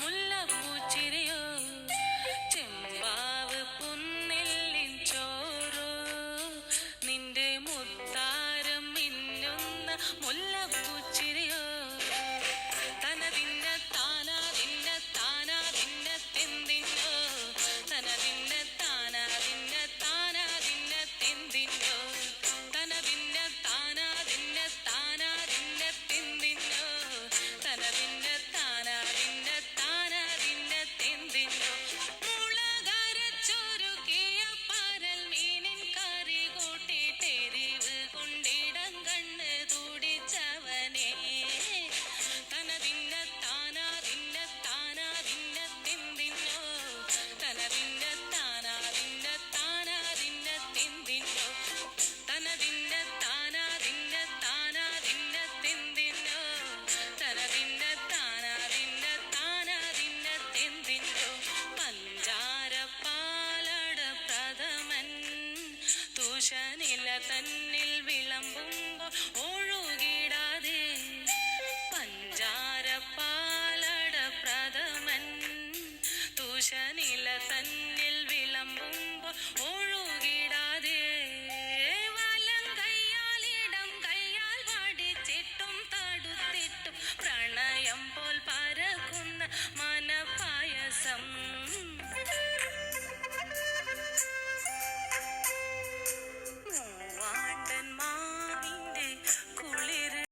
മുല്ലപ്പൂ നിമിഷനില തന്നിൽ വിളമ്പുമ്പോൾ ഒഴുകിടാതെ പഞ്ചാരപ്പാലട പ്രഥമൻ തുഷനില തന്നിൽ വിളമ്പുമ്പോൾ ഒഴുകിടാതെ